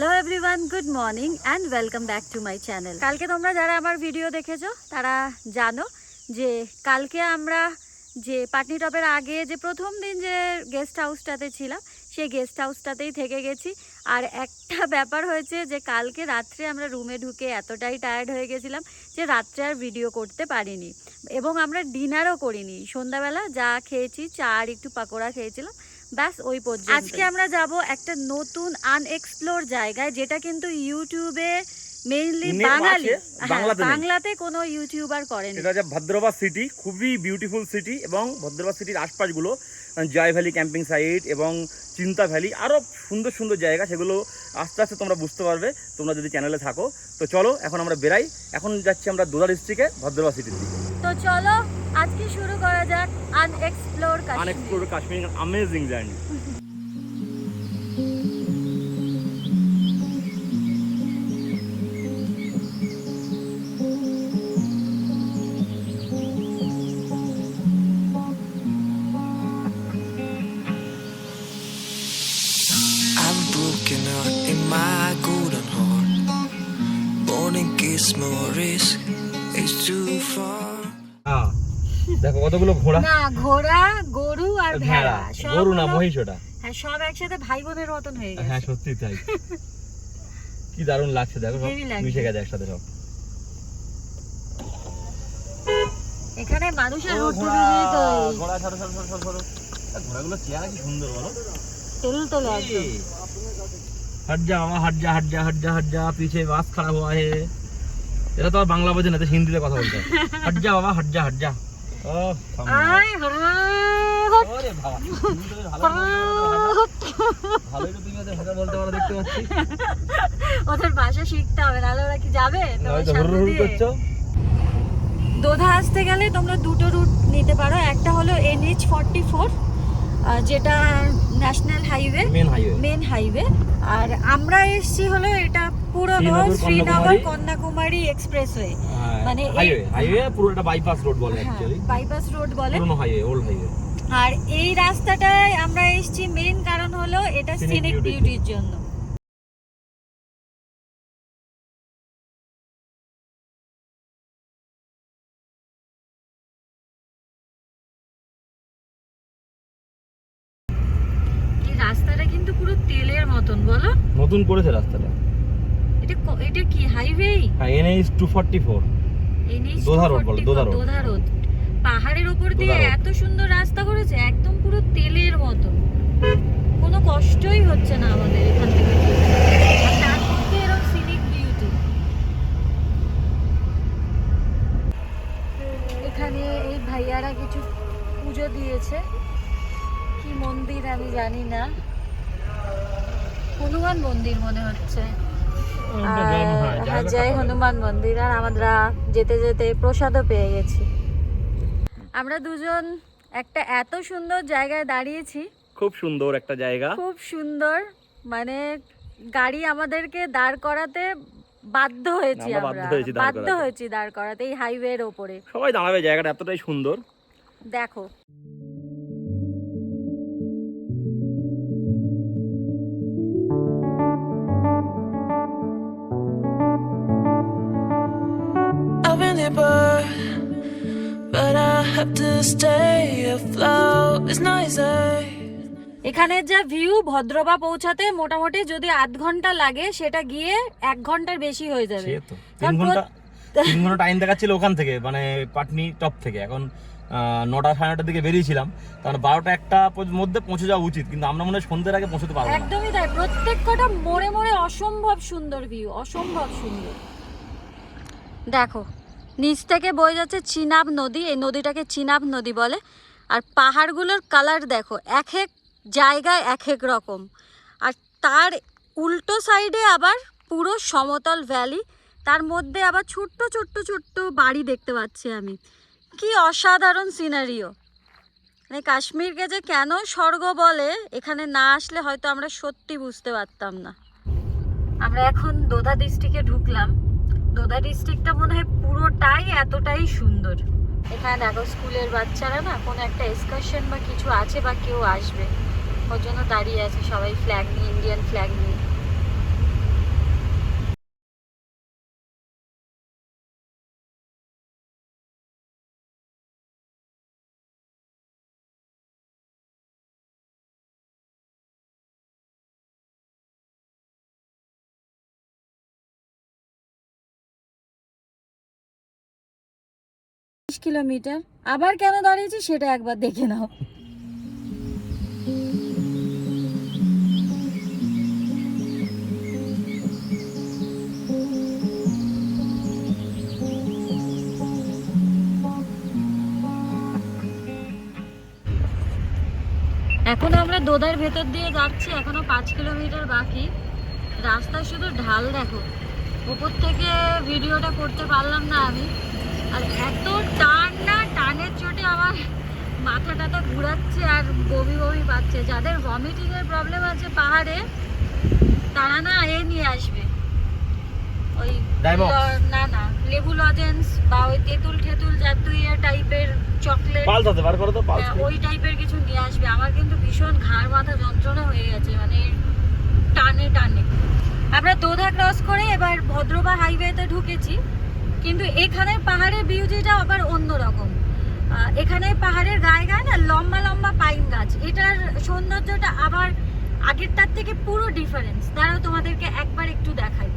Hello everyone good morning and welcome back to my channel কালকে তোমরা যারা আমার ভিডিও দেখেছ, তারা জানো যে কালকে আমরা যে পাটনি টপের আগে যে প্রথম দিন যে গেস্ট হাউসটাতে ছিলাম, সেই গেস্ট হাউসটাতেই থেকে গেছি। আর একটা ব্যাপার হয়েছে যে কালকে রাত্রে আমরা রুমে ঢুকে এতটাই টায়ার্ড হয়ে গেছিলাম যে রাত্রে আর ভিডিও করতে পারিনি। এবং আমরা ডিনারও করিনি। সন্ধ্যাবেলা যা খেয়েছি, চা আর একটু পাকোড়া খেয়েছিলাম। ব্যাস ওই পর্যন্ত আজকে আমরা যাব একটা নতুন আনএক্সপ্লোর জায়গায় যেটা কিন্তু ইউটিউবে মেইনলি বাঙালি। হ্যাঁ, বাংলাতে কোনো ইউটিউবার করেনি। এটা হচ্ছে ভদ্রবাদ সিটি খুবই বিউটিফুল সিটি এবং ভদ্রবাদ সিটির আশপাশগুলো জয় ভ্যালি ক্যাম্পিং সাইট এবং চিন্তা ভ্যালি আরও সুন্দর সুন্দর জায়গা সেগুলো আস্তে আস্তে তোমরা বুঝতে পারবে। তোমরা যদি চ্যানেলে থাকো তো চলো এখন আমরা বেরাই। এখন যাচ্ছি আমরা দোদা ডিস্ট্রিক্টে ভদ্রবাদ সিটির দিকে। তো চলো আজকে শুরু করা যাক unexplored Kashmir unexplored Kashmir amazing journey risk is too far. দেখো কতগুলো ঘোড়া না ঘোড়া গরু আর ভেড়া সব গরু না হলো- মহিষ ওটা হ্যাঁ সব একসাথে ভাই বোনের মতন হয়ে হ্যাঁ গেছে সত্যি তাই কি দারুণ লাগছে দেখো সব হেভি লাগছে। মিশে গেছে একসাথে সব এখানে মানুষের ও, হুট্টুরি ঘোড়া, তো ঘোড়া, সরো, সরো, সরো, সরো, সরো। আ, ঘোড়াগুলো চেহারা কি সুন্দর বলো তেল তোলে একদম हट जा मामा हट जा हट जा हट जा हट जा पीछे बास खड़ा हुआ है এটা তো আর বাংলা বোঝে না তো হিন্দিতে কথা বলতে হয়। हट जा बाबा हट जा हट ওরে বাবা। ভালোই তো তুমি ওদের ভাষা বলতে পারো দেখতে পাচ্ছি। ওদের ভাষা শিখতে হবে নাহলে ওরা কি যাবে? তোমার সামনে দিয়ে? দোধা আসতে গেলে তোমরা দুটো রুট নিতে পারো। একটা হলো এনএইচ ফর্টি ফোর যেটা ন্যাশনাল হাইওয়ে মেন হাইওয়ে আর আমরা এসছি হলো এটা পুরনো শ্রীনগর, কন্যাকুমারী। এক্সপ্রেসওয়ে। মানে এই- হাইওয়ে হাইওয়ে পুরো একটা বাইপাস রোড বলে অ্যাকচুয়ালি বাইপাস রোড বলে। পুরনো হাইওয়ে ওল্ড হাইওয়ে আর এই রাস্তাটায় আমরা এসছি মেন কারণ হলো এটা সিনিক বিউটির জন্য। এই রাস্তাটা কিন্তু পুরো তেলের মতন বলো। নতুন করেছে রাস্তাটা। এটা এটা কি হাইওয়ে হ্যাঁ NH two forty four Doda road বলে, দোধা রোড। দোধা রোড পাহাড়ের উপর দিয়ে এত সুন্দর রাস্তা করেছে একদম পুরো তেলের মতো। কোনো কষ্টই হচ্ছে না আমাদের এখান থেকে। তার মধ্যে এরকম সিনিক বিউটি এখানে এই ভাইয়ারা কিছু পুজো দিয়েছে। কি মন্দির আমি জানি না। হনুমান মন্দির মনে হচ্ছে। আর হ্যাঁ জয় হনুমান মন্দির আর আমরা যেতে যেতে প্রসাদও পেয়ে গেছি। আমরা দুজন একটা এত সুন্দর জায়গায় দাঁড়িয়েছি। খুব সুন্দর একটা জায়গা। খুব সুন্দর মানে গাড়ি আমাদেরকে দাঁড় করাতে বাধ্য হয়েছি আমরা বাধ্য হয়েছি দাঁড় বাধ্য করাতে। হয়েছি দাঁড় করাতে এই হাইওয়ের ওপরে। সবাই দাঁড়াবে জায়গাটা এতটাই সুন্দর। দেখো। I've but, I have to stay. Afloat. It's not easy. এখানের যা ভিউ ভদ্রবা পৌঁছাতে মোটামুটি যদি আধ ঘণ্টা লাগে সেটা গিয়ে এক ঘণ্টার বেশি হয়ে যাবে। তিন ঘণ্টা তিন ঘণ্টা টাইম দেখাচ্ছিল ওখান থেকে মানে পাটনি টপ থেকে। এখন নটা সাড়ে নটার দিকে বেরিয়েছিলাম। কারণ বারোটা একটা মধ্যে পৌঁছে যাওয়া উচিত কিন্তু আমরা মনে হয় সন্ধ্যের আগে পৌঁছতে পারব একদমই তাই। প্রত্যেক কটা মোড়ে মোড়ে অসম্ভব সুন্দর ভিউ অসম্ভব সুন্দর। দেখো নিচ থেকে বয়ে যাচ্ছে চিনাব নদী, এই নদীটাকে চিনাব নদী বলে। আর পাহাড়গুলোর কালার দেখো, এক এক জায়গায় এক এক রকম। আর তার উল্টো সাইডে আবার পুরো সমতল ভ্যালি তার মধ্যে আবার ছোট্ট ছোট্ট ছোট্ট বাড়ি দেখতে পাচ্ছি আমি। কি অসাধারণ সিনারিও মানে কাশ্মীরকে যে কেন স্বর্গ বলে, এখানে না আসলে হয়তো আমরা সত্যি বুঝতে পারতাম না। আমরা এখন দোধা ডিস্ট্রিক্টে ঢুকলাম। দোদা ডিস্ট্রিক্টটা মনে হয় পুরোটাই এতটাই সুন্দর। এখানে দেখো স্কুলের বাচ্চারা না কোনো একটা এক্সকারশন বা কিছু আছে বা কেউ আসবে। ওর জন্য দাঁড়িয়ে আছে সবাই ফ্ল্যাগ নিয়ে ইন্ডিয়ান ফ্ল্যাগ নিয়ে। কিলোমিটার। আবার কেন দাঁড়িয়েছি সেটা একবার দেখে নাও। এখন আমরা দোদার ভেতর দিয়ে যাচ্ছি, এখনও পাঁচ কিলোমিটার বাকি। রাস্তা শুধু ঢাল দেখো। উপর থেকে ভিডিওটা করতে পারলাম না আমি। আর এত টান না টানের চোটে আমার মাথাটা তো ঘুরাচ্ছে আর বমি বমি পাচ্ছে। যাদের ভমিটিং এর প্রবলেম আছে পাহাড়ে তারা না এ নিয়ে আসবে। ওই না না লেবু লজেন্স বা ওই তেঁতুল ঠেতুল জাতীয় টাইপের চকলেট হ্যাঁ, ওই টাইপের কিছু নিয়ে আসবে। আমার কিন্তু ভীষণ ঘাড় মাথা যন্ত্রণা হয়ে গেছে মানে টানে টানে। আমরা দোধা ক্রস করে এবার ভদ্রবা হাইওয়েতে ঢুকেছি। কিন্তু এখানে পাহাড়ের বিউটিটা আবার অন্যরকম। এখানে পাহাড়ের গায়ে গায়ে না লম্বা লম্বা পাইন গাছ। এটার সৌন্দর্যটা আবার আগেরটার থেকে পুরো ডিফারেন্স তারাও তোমাদেরকে একবার একটু দেখাই।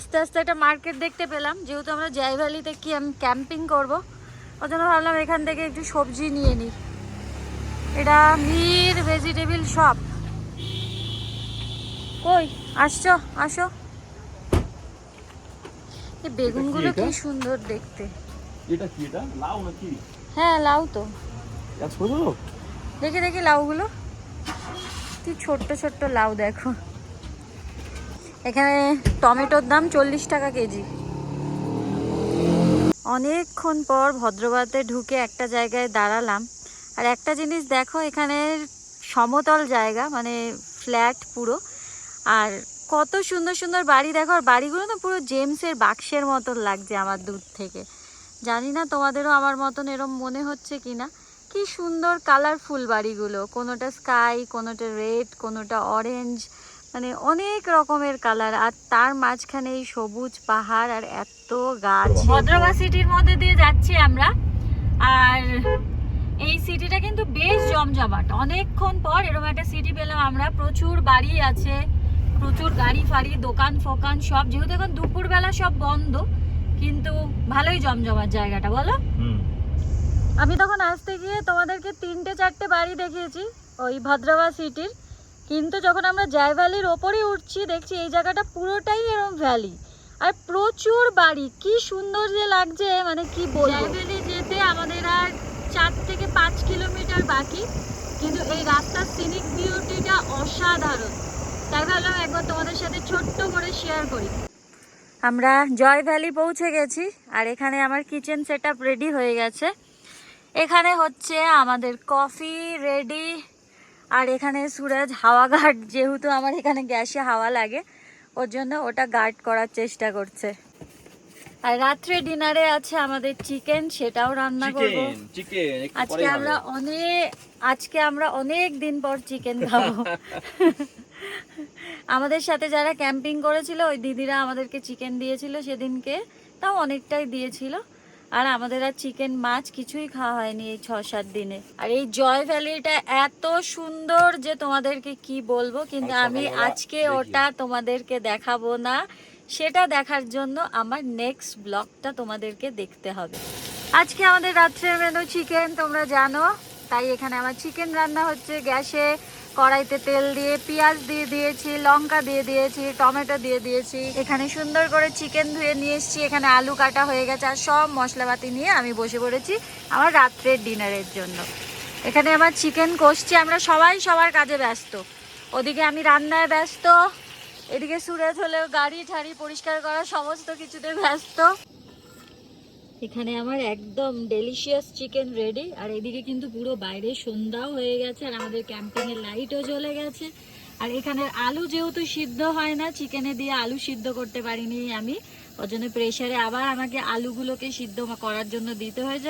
আস্তে আস্তে একটা মার্কেট দেখতে পেলাম। যেহেতু আমরা জয় ভ্যালিতে কি আমি ক্যাম্পিং করব ওই জন্য ভাবলাম এখান থেকে একটু সবজি নিয়ে নিই এটা মির ভেজিটেবিল শপ কই? আসছো? আসো। এই বেগুনগুলো? কি সুন্দর দেখতে। এটা কি এটা? লাউ নাকি? হ্যাঁ লাউ তো। দেখি দেখি লাউগুলো। কি ছোট্ট ছোট্ট লাউ দেখো। এখানে টমেটোর দাম চল্লিশ টাকা কেজি। অনেকক্ষণ পর ভদ্রবাতে ঢুকে একটা জায়গায় দাঁড়ালাম। আর একটা জিনিস দেখো, এখানে সমতল জায়গা মানে ফ্ল্যাট পুরো। আর কত সুন্দর সুন্দর বাড়ি দেখো, আর বাড়িগুলো না পুরো জেমসের বাক্সের মতন লাগছে আমার দূর থেকে। জানি না তোমাদেরও আমার মতন এরম মনে হচ্ছে কি না কি সুন্দর কালারফুল বাড়িগুলো, কোনোটা স্কাই কোনোটা রেড কোনোটা অরেঞ্জ মানে অনেক রকমের কালার আর তার মাঝখানে এই সবুজ পাহাড় আর এত গাছ। ভদ্রবা সিটির মধ্যে দিয়ে যাচ্ছি আমরা। আর এই সিটিটা কিন্তু বেশ জমজমাট। অনেকক্ষণ পর এরকম একটা সিটি পেলাম আমরা। প্রচুর বাড়ি আছে প্রচুর গাড়ি ফাড়ি দোকান ফোকান সব। যেহেতু এখন দুপুরবেলা সব বন্ধ কিন্তু ভালোই জমজমাট জায়গাটা বলো? আমি তখন আসতে গিয়ে তোমাদেরকে তিনটে চারটে বাড়ি দেখিয়েছি ওই ভদ্রবা সিটির। কিন্তু যখন আমরা জয় ভ্যালির ওপরে উঠছি দেখছি এই জায়গাটা পুরোটাই এরকম ভ্যালি আর প্রচুর বাড়ি। কি সুন্দর যে লাগছে মানে কি বলব? জয় ভ্যালি যেতে আমাদের আর চার থেকে পাঁচ কিলোমিটার বাকি। কিন্তু এই রাস্তার সিনিক বিউটিটা অসাধারণ। তাই ভাবলাম একবার তোমাদের সাথে ছোট্ট করে শেয়ার করি। আমরা জয় ভ্যালি পৌঁছে গেছি আর এখানে আমার কিচেন সেট রেডি হয়ে গেছে। এখানে হচ্ছে আমাদের কফি রেডি আর এখানে সুরজ হাওয়া গার্ড যেহেতু আমার এখানে গ্যাসে হাওয়া লাগে ওর জন্য ওটা গার্ড করার চেষ্টা করছে। আর রাত্রে ডিনারে আছে আমাদের চিকেন সেটাও রান্না করব। চিকেন আজকে আমরা অনেক আজকে আমরা অনেক দিন পর চিকেন খাব। আমাদের সাথে যারা ক্যাম্পিং করেছিল ওই দিদিরা আমাদেরকে চিকেন দিয়েছিল সেদিনকে তাও অনেকটাই দিয়েছিল। আর আমাদের আর চিকেন মাছ কিছুই খাওয়া হয়নি এই ছ সাত দিনে। আর এই জয় ভ্যালিটা এত সুন্দর যে তোমাদেরকে কি বলব কিন্তু আমি আজকে ওটা তোমাদেরকে দেখাবো না। সেটা দেখার জন্য আমার নেক্সট ব্লগটা তোমাদেরকে দেখতে হবে। আজকে আমাদের রাত্রের মেনু চিকেন তোমরা জানো। তাই এখানে আমার চিকেন রান্না হচ্ছে গ্যাসে। কড়াইতে তেল দিয়ে, পেঁয়াজ দিয়ে দিয়েছি, লঙ্কা দিয়ে দিয়েছি, টমেটো দিয়ে দিয়েছি। এখানে সুন্দর করে চিকেন ধুয়ে নিয়ে এসেছি। এখানে আলু কাটা হয়ে গেছে আর সব মশলাপাতি নিয়ে আমি বসে পড়েছি আমার রাত্রের ডিনারের জন্য। এখানে আমার চিকেন কষছি, আমরা সবাই সবার কাজে ব্যস্ত। ওদিকে আমি রান্নায় ব্যস্ত, এদিকে সুরেজ হলেও গাড়ি ঠাড়ি পরিষ্কার করা সমস্ত কিছুতে ব্যস্ত। এখানে আমার একদম ডেলিশিয়াস চিকেন রেডি আর এদিকে কিন্তু পুরো বাইরে সন্ধ্যাও হয়ে গেছে আর আমাদের ক্যাম্পিংয়ের লাইটও জ্বলে গেছে। আর এখানে আলু যেহেতু সিদ্ধ হয় না চিকেনে দিয়ে আলু সিদ্ধ করতে পারিনি আমি। ওর জন্য প্রেশারে আবার আমাকে আলুগুলোকে সিদ্ধ করার জন্য দিতে হয়েছে।